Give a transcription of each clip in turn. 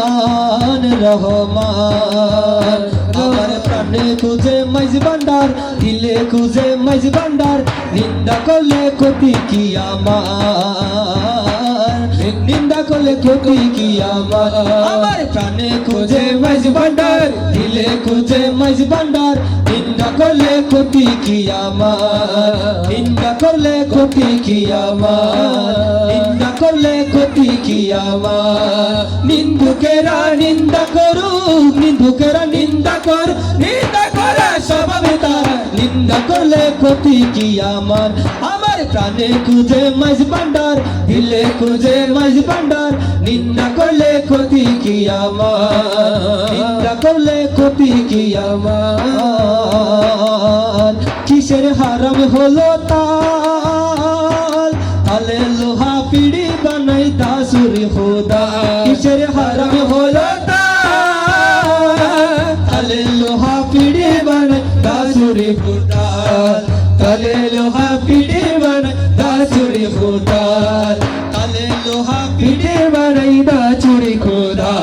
রহমান রহমান। আমার প্রাণে খুঁজে মাইজ ভান্ডার, দিলে খুঁজে মাইজ ভান্ডার। নিন্দা করলে ক্ষতি কি আমার? নিন্দা করলে ক্ষতি কি আমার? আমার প্রাণে খুঁজে মাইজ ভান্ডার, দিলে খুঁজে মাইজ ভান্ডার। নিন্দা করলে ক্ষতি কি আমার? করলে ক্ষতি কি আমার? নিন্দা করলে ক্ষতি কি আমার? নিন্দুকেরা নিন্দা করুক, নিন্দুকেরা নিন্দা কর। নিন্দা করে স্বভাবে তার। নিন্দা করলে ক্ষতি কি আমার? আমার প্রাণে খুঁজে মাঝ ভান্ডার, দিলে খুঁজে মাঝ ভান্ডার। নিন্দা করলে ক্ষতি কি আমার? নিন্দা করলে ক্ষতি কি আমার? কিসের হারাম হলো তাল তালে লোহা পিড়ি বানাই দাসুরি খোদা কিসের হারাম হলো তাল তালে লোহা পিড়ি বানাই দাসুরি খোদা তালে লোহা পিড়ি বানাই দাসুরি খোদা তালে লোহা পিড়ি বানাই দাসুরি খোদা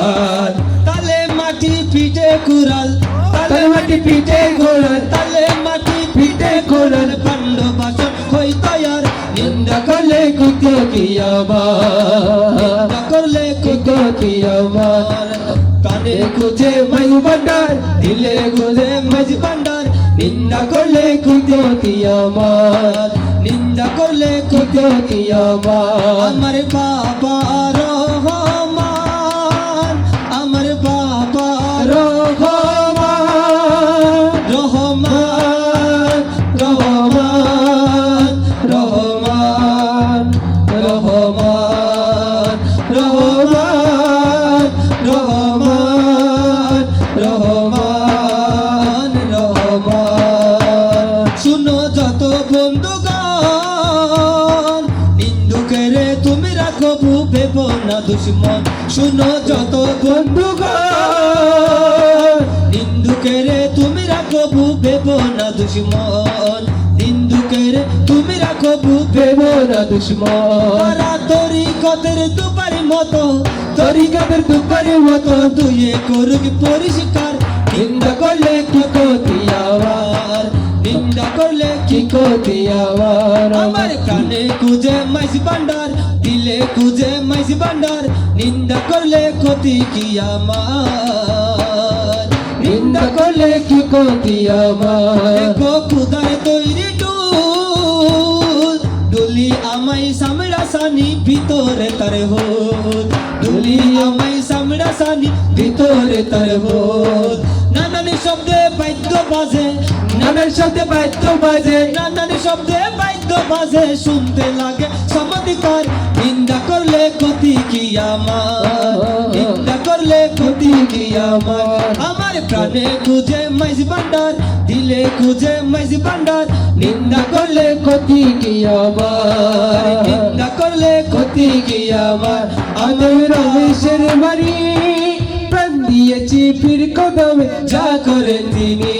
তালে মাটি পিঠে কুড়াল তালে মাটি পিঠে ঘোড়াল তালে মাটি ভিটে কোলার পাণ্ড বাসন হই তয়ার। নিন্দা করলে কুকো কিয়াবার করলে কুকো কিয়াবার কানে কুজে মাই বন্ডার দিলে খুঁজে মাই বন্ডার নিন্দা করলে কুকো কিয়াবার নিন্দা করলে কুকো কিয়াবার আমার বাবা রহ রহমান রহমান শুনো যত বন্ধুগণ নিন্দুকেরে তুমি রাখো ভেব না দুশ্মন। শুনো যত বন্ধুগণ নিন্দুকেরে তুমি রাখো ভেব না দুশ্মন। নিন্দুকেরে তুমি রাখো ভেব না দুশ্মন। তারা তরিকতের দুপারি মতো তরিকতের দুপারি মতো, দুয়ে করুক পরিষ্কার নিন্দা করলে কি ক্ষতি আমার নিন্দা করলে কি ক্ষতি আমার আমার কানে খুঁজে মাইস ভান্ডার, দিলে খুঁজে মাইস ভান্ডার। নিন্দা করলে ক্ষতি কি আমার? নিন্দা করলে কি ক্ষতি আমার? গো খুদার তৈরি ডুলি আমাই সামড়া সানি, ভিতরে তার হোদ ডুলি আমাই সামড়া সানি, ভিতরে তার হোদ নানান শব্দে বাদ্য বাজে নানান শব্দে বাদ্য বাজে। নানান শব্দে বাদ্য বাজে, শুনতে লাগে সমাধিকার। নিন্দা করলে ক্ষতি কি আমার? নিন্দা করলে ক্ষতি কি আমার? আমার প্রাণে খুঁজে মাইজ ভান্ডার, দিলে খুঁজে মাইজ ভান্ডার। নিন্দা করলে ক্ষতি কি আমার? নিন্দা করলে ক্ষতি কি আমার? আমি রমেশের বাড়ি। প্রাণ দিয়েছি পীর কদমে যা করে তিনি।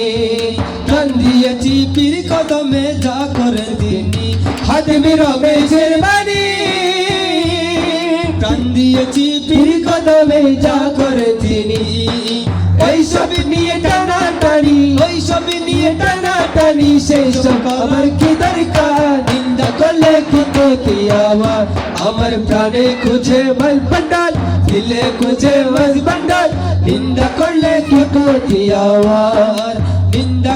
প্রাণ দিয়েছি পীর কদমে যা করে তিনি। হাতমি রমেশের বাড়ি প্রাণ দিয়েছি পীর কদমে যা করে তিনি। ওই সব নিয়ে টানা টানি ওই সব নিয়ে টানা টানি সেই সব আমার কি দরকার? নিন্দা করলে কুতো কি আওয়াজ আমার প্রাণে খুঁজে মন পান্ডাল দিলে খুঁজে মন পান্ডাল নিন্দা করলে কি আওয়াজ নিন্দা